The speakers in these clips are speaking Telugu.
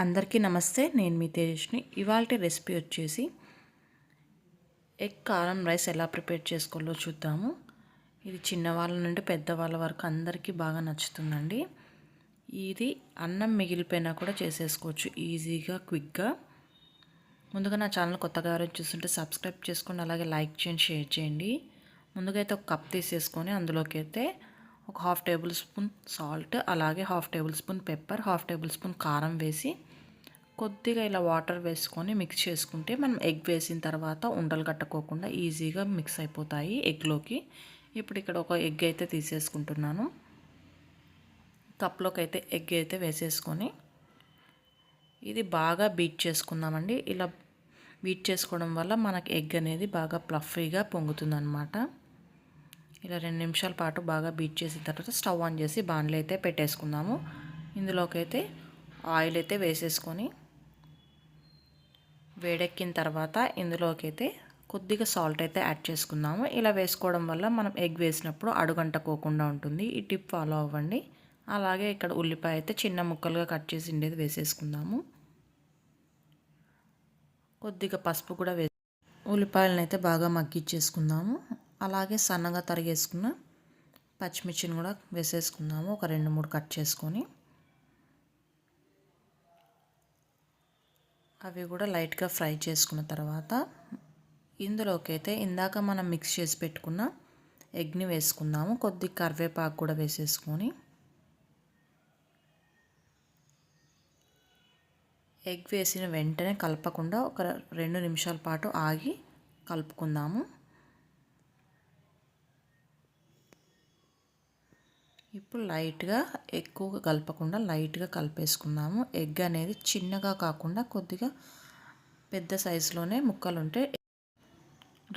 అందరికీ నమస్తే నేను మీ తేజస్ని ఇవాళ రెసిపీ వచ్చేసి ఎగ్ కారం రైస్ ఎలా ప్రిపేర్ చేసుకోవాలో చూద్దాము. ఇది చిన్నవాళ్ళ నుండి పెద్దవాళ్ళ వరకు అందరికీ బాగా నచ్చుతుందండి. ఇది అన్నం మిగిలిపోయినా కూడా చేసేసుకోవచ్చు ఈజీగా క్విక్గా. ముందుగా నా ఛానల్ కొత్తగా ఎవరైనా చూస్తుంటే సబ్స్క్రైబ్ చేసుకోండి అలాగే లైక్ చేయండి షేర్ చేయండి. ముందుగా అయితే ఒక కప్ తీసేసుకొని అందులోకి అయితే ఒక హాఫ్ టేబుల్ స్పూన్ సాల్ట్ అలాగే half table spoon pepper half table spoon కారం వేసి కొద్దిగా ఇలా వాటర్ వేసుకొని మిక్స్ చేసుకుంటే మనం ఎగ్ వేసిన తర్వాత ఉండలు కట్టుకోకుండా ఈజీగా మిక్స్ అయిపోతాయి ఎగ్లోకి. ఇప్పుడు ఇక్కడ ఒక ఎగ్ అయితే తీసేసుకుంటున్నాను. కప్లోకి అయితే ఎగ్ అయితే వేసేసుకొని ఇది బాగా బీట్ చేసుకుందామండి. ఇలా బీట్ చేసుకోవడం వల్ల మనకి ఎగ్ అనేది బాగా ప్లఫీగా పొంగుతుందన్నమాట. ఇలా రెండు నిమిషాల పాటు బాగా బీట్ చేసిన తర్వాత స్టవ్ ఆన్ చేసి బాండ్లు అయితే పెట్టేసుకుందాము. ఇందులోకైతే ఆయిల్ అయితే వేసేసుకొని వేడెక్కిన తర్వాత ఇందులోకైతే కొద్దిగా సాల్ట్ అయితే యాడ్ చేసుకుందాము. ఇలా వేసుకోవడం వల్ల మనం ఎగ్ వేసినప్పుడు అడుగంటకోకుండా ఉంటుంది. ఈ టిప్ ఫాలో అవ్వండి. అలాగే ఇక్కడ ఉల్లిపాయ అయితే చిన్న ముక్కలుగా కట్ చేసి ఉండేది వేసేసుకుందాము. కొద్దిగా పసుపు కూడా వే ఉల్లిపాయలను అయితే బాగా మగ్గిచ్చేసుకుందాము అలాగే సన్నగా తరిగేసుకున్న పచ్చిమిర్చిని కూడా వేసేసుకుందాము. ఒక రెండు మూడు కట్ చేసుకొని అవి కూడా లైట్గా ఫ్రై చేసుకున్న తర్వాత ఇందులోకి అయితే ఇందాక మనం మిక్స్ చేసి పెట్టుకున్న ఎగ్ని వేసుకుందాము. కొద్ది కరివేపాకు కూడా వేసేసుకొని ఎగ్ వేసిన వెంటనే కలపకుండా ఒక రెండు నిమిషాల పాటు ఆగి కలుపుకుందాము. ఇప్పుడు లైట్గా ఎక్కువగా కలపకుండా లైట్గా కలిపేసుకున్నాము. ఎగ్ అనేది చిన్నగా కాకుండా కొద్దిగా పెద్ద సైజులోనే ముక్కలు ఉంటే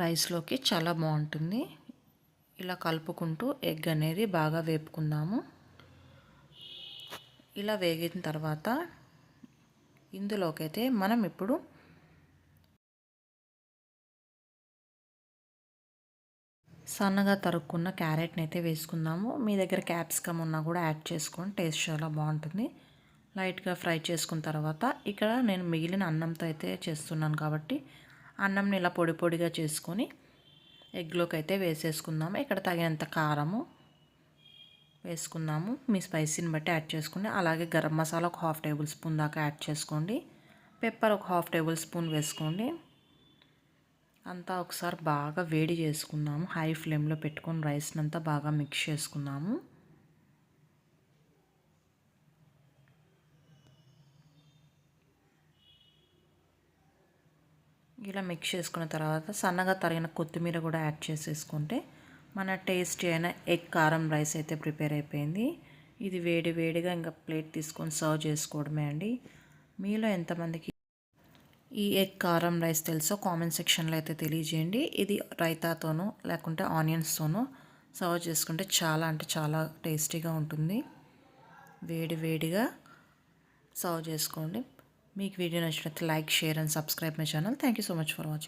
రైస్లోకి చాలా బాగుంటుంది. ఇలా కలుపుకుంటూ ఎగ్ అనేది బాగా వేపుకుందాము. ఇలా వేగిన తర్వాత ఇందులోకైతే మనం ఇప్పుడు సన్నగా తరుక్కున్న క్యారెట్ని అయితే వేసుకుందాము. మీ దగ్గర క్యాప్సికమ్ ఉన్నా కూడా యాడ్ చేసుకొని టేస్ట్ చాలా బాగుంటుంది. లైట్గా ఫ్రై చేసుకున్న తర్వాత ఇక్కడ నేను మిగిలిన అన్నంతో అయితే చేస్తున్నాను కాబట్టి అన్నంని ఇలా పొడి పొడిగా చేసుకొని ఎగ్లోకి అయితే వేసేసుకుందాము. ఇక్కడ తగినంత కారము వేసుకుందాము. మీ స్పైసీని బట్టి యాడ్ చేసుకోండి. అలాగే గరం మసాలా ఒక హాఫ్ టేబుల్ స్పూన్ దాకా యాడ్ చేసుకోండి. పెప్పర్ ఒక హాఫ్ టేబుల్ స్పూన్ వేసుకోండి. అంతా ఒకసారి బాగా వేడి చేసుకుందాము. హై ఫ్లేమ్లో పెట్టుకొని రైస్ని అంతా బాగా మిక్స్ చేసుకున్నాము. ఇలా మిక్స్ చేసుకున్న తర్వాత సన్నగా తరిగిన కొత్తిమీర కూడా యాడ్ చేసేసుకుంటే మన టేస్టీ అయిన ఎగ్ కారం రైస్ అయితే ప్రిపేర్ అయిపోయింది. ఇది వేడి వేడిగా ఇంకా ప్లేట్ తీసుకొని సర్వ్ చేసుకోవడమే అండి. మీలో ఎంతమందికి ఈ ఎగ్ కారం రైస్ తెలుసో కామెంట్ సెక్షన్లో అయితే తెలియజేయండి. ఇది రైతాతోనూ లేకుంటే ఆనియన్స్తోనూ సర్వ్ చేసుకుంటే చాలా అంటే చాలా టేస్టీగా ఉంటుంది. వేడి వేడిగా సర్వ్ చేసుకోండి. మీకు వీడియో నచ్చినట్లయితే like share and subscribe my channel. Thank you so much for watching